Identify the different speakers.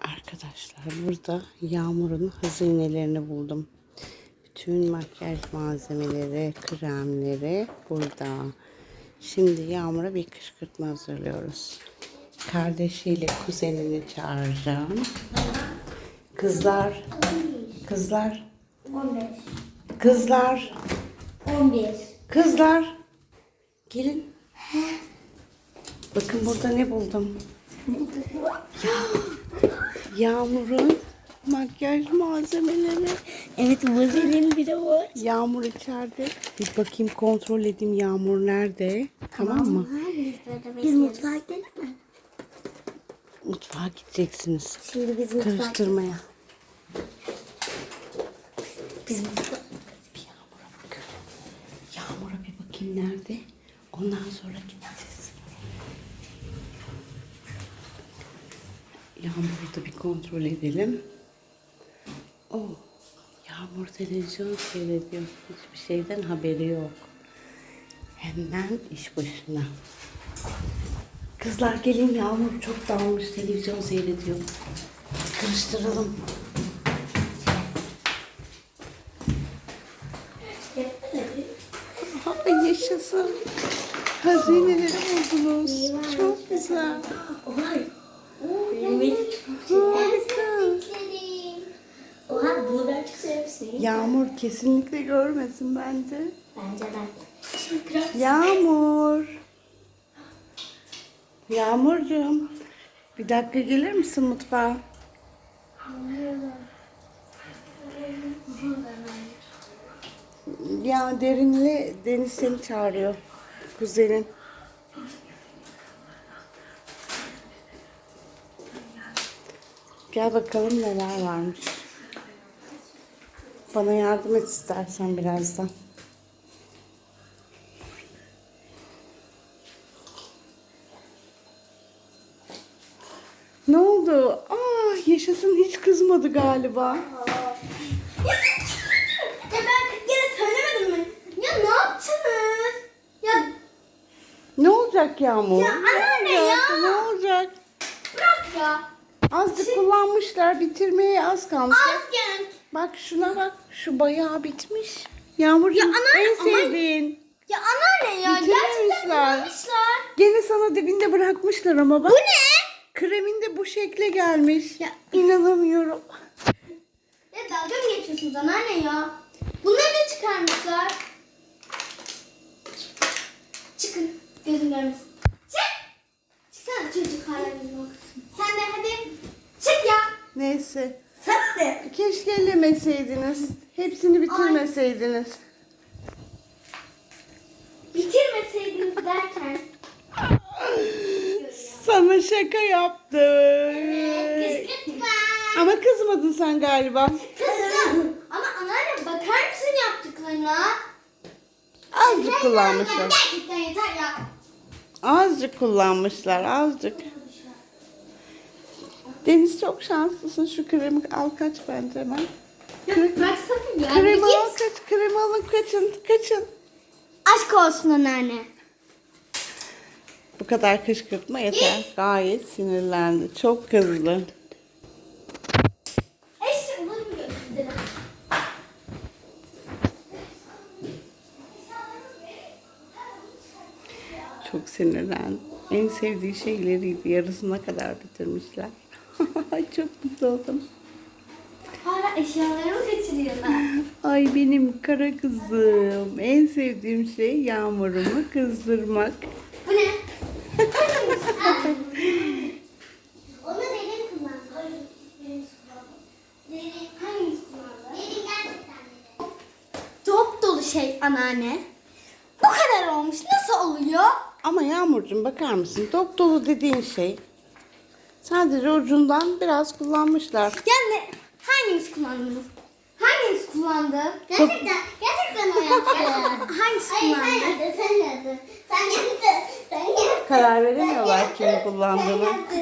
Speaker 1: Arkadaşlar burada Yağmur'un hazinelerini buldum. Bütün makyaj malzemeleri, kremleri burada. Şimdi Yağmur'a bir kışkırtma hazırlıyoruz. Kardeşiyle kuzenini çağıracağım. Kızlar, kızlar,
Speaker 2: 15.
Speaker 1: kızlar,
Speaker 2: 11.
Speaker 1: kızlar. Gelin. Bakın burada ne buldum. Yağmur'un makyaj malzemeleri.
Speaker 2: Evet vazelin bir de var.
Speaker 1: Yağmur içeride. Bir bakayım kontrol edeyim Yağmur nerede. Tamam mı?
Speaker 2: Biz mutfağa gidelim mi?
Speaker 1: Mutfağa gideceksiniz.
Speaker 2: Şimdi biz mutfağa
Speaker 1: Karıştırmaya.
Speaker 2: Biz mutfağa
Speaker 1: Bir Yağmur'a bakalım. Yağmur'a bir bakayım nerede. Ondan sonra gideceğiz. Yağmur'u da bir kontrol edelim. Oh, Yağmur televizyon seyrediyor. Hiçbir şeyden haberi yok. Hemen iş başına. Kızlar gelin Yağmur çok dağılmış televizyon seyrediyor. Karıştıralım. Ay yaşasın. Hazineleri buldunuz. Çok güzel.
Speaker 2: Oha. Evet.
Speaker 1: Harika.
Speaker 2: Oha bunu ben çok sevmiştim.
Speaker 1: Yağmur kesinlikle görmesin bence.
Speaker 2: Bence de.
Speaker 1: Yağmur. Yağmurcuğum. Bir dakika gelir misin mutfağa? Ya Derin'le Deniz seni çağırıyor. Kuzenin. Gel bakalım neler varmış. Bana yardım et istersen birazdan. Ne oldu? Aa, yaşasın hiç kızmadı galiba.
Speaker 2: Ya ben 40 kere söylemedim mi? Ya ne yaptınız? Ya
Speaker 1: Ne olacak Yağmur?
Speaker 2: Ya anneanne ya.
Speaker 1: Ne olacak?
Speaker 2: bırak ya.
Speaker 1: Azıcık kullanmışlar. Bitirmeye az kalmış.
Speaker 2: Az genç.
Speaker 1: Bak şuna bak. Şu bayağı bitmiş. Yağmurcuğum
Speaker 2: Ya anneanne,
Speaker 1: en sevdiğin.
Speaker 2: Ya anneanne ya gerçekten
Speaker 1: Bitirmemişler.
Speaker 2: yapmışlar.
Speaker 1: Gene sana dibinde bırakmışlar ama bak.
Speaker 2: Bu ne?
Speaker 1: Kremin de bu şekle gelmiş.
Speaker 2: Ya-
Speaker 1: İnanamıyorum.
Speaker 2: Ya dalga mı geçiyorsunuz anneanne ya? Bunları da çıkarmışlar. Çıkın. Gözüm görmesin. Çık. Çıksana çocuk hala gözüm okusun. Sen de hadi. Çık ya.
Speaker 1: Neyse.
Speaker 2: De.
Speaker 1: Keşke ellemeseydiniz. Hepsini bitirmeseydiniz.
Speaker 2: Bitirmeseydiniz derken.
Speaker 1: Sana şaka yaptım.
Speaker 2: Kışkırtma.
Speaker 1: Ama kızmadın sen galiba.
Speaker 2: Kızım. Ama anneanne bakar mısın yaptıklarına?
Speaker 1: Azıcık kullanmışlar.
Speaker 2: Gerçekten yeter ya.
Speaker 1: Azıcık kullanmışlar, azıcık. Deniz çok şanslısın. Şu kremi al kaç bence hemen.
Speaker 2: Bıraksana ya.
Speaker 1: Kremi al
Speaker 2: git.
Speaker 1: kaç, kremi alın kaçın, kaçın.
Speaker 2: Aşk olsun anneanne.
Speaker 1: Bu kadar kışkırtma yeter. Gayet sinirlendi. Çok kızdı.
Speaker 2: Eşim bunu mu götürdün?
Speaker 1: Çok sinirlendi. En sevdiği şeyleriydi. Yarısına kadar bitirmişler. Çok mutlu oldum.
Speaker 2: Hala eşyalarımı kaçırıyorlar.
Speaker 1: Ay benim kara kızım. En sevdiğim şey yağmurumu kızdırmak.
Speaker 2: Bu ne? Onu derin kullandı. Derin hangisi kullandı? Derin gerçekten Top dolu şey anneanne. Bu kadar olmuş. Nasıl oluyor?
Speaker 1: Ama Yağmurcuğum bakar mısın? Top dolu dediğin şey sadece ucundan biraz kullanmışlar.
Speaker 2: Yani hangimiz kullandı? Hangimiz kullandı? Gerçekten, gerçekten o yaptı. hangisi kullandı? Hayır, sen yaptın, sen yaptın. Sen yaptın, sen yaptın.
Speaker 1: Karar veremiyorlar kimi kullandığını.
Speaker 2: Ya yere